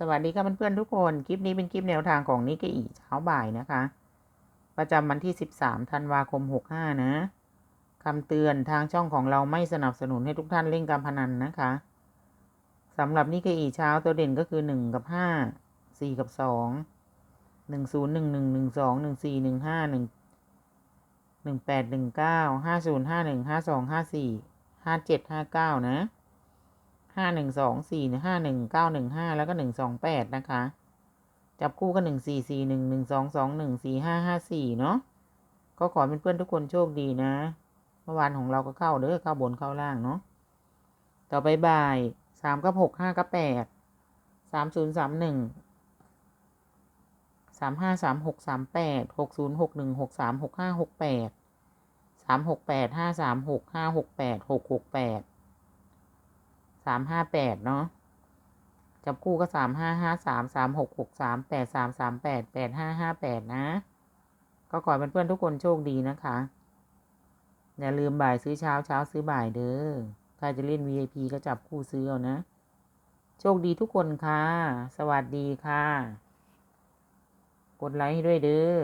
สวัสดีค่ะเพื่อนๆทุกคน คลิปนี้เป็นคลิปแนวทางของนิกเกอีเช้าบ่ายนะคะ ประจำวันที่ 13 ธันวาคม 65 นะคำเตือนทางช่องของเราไม่สนับสนุนให้ทุกท่านเล่นการพนันนะคะสำหรับนิกเกอีเช้าตัวเด่นก็คือ 1 กับ 5 4 กับ 2 1 0 1 1 1 2 1 4 1 5 1 1 8 1 9 5 0 5 1 5 2 5 4 5 7 5 9 นะ ห้าหนึ่งสองสี่ห้าหนึ่งเก้าหนึ่งห้าแล้วก็หนึ่งสองแปดนะคะ จับคู่ก็หนึ่งสี่สี่หนึ่งหนึ่งสองสองหนึ่งสี่ห้าห้าสี่เนาะก็ขอเป็นเพื่อนทุกคนโชคดีนะเมื่อวานของเราก็เข้าเด้อเข้าบนเข้าล่างเนาะต่อไปบ่ายสามกับหกห้ากับแปดสามศูนย์สามหนึ่งสามห้าสามหกสามแปดหกศูนย์หกหนึ่งหกสามหกห้าหกแปดสามหกแปดห้าสามหกห้าหกแปดหกหกแปด สามห้าแปดเนาะจับคู่ก็สามห้าห้าสามสามหกหกสามแปดสามสามแปดแปดห้าห้าแปดนะ ก็ขอเป็นเพื่อนทุกคนโชคดีนะคะ อย่าลืมบ่ายซื้อเช้าเช้าซื้อบ่ายเด้อใครจะเล่น VIP ก็จับคู่ซื้อเอานะ โชคดีทุกคนค่ะ สวัสดีค่ะ กดไลค์ให้ด้วยเด้อ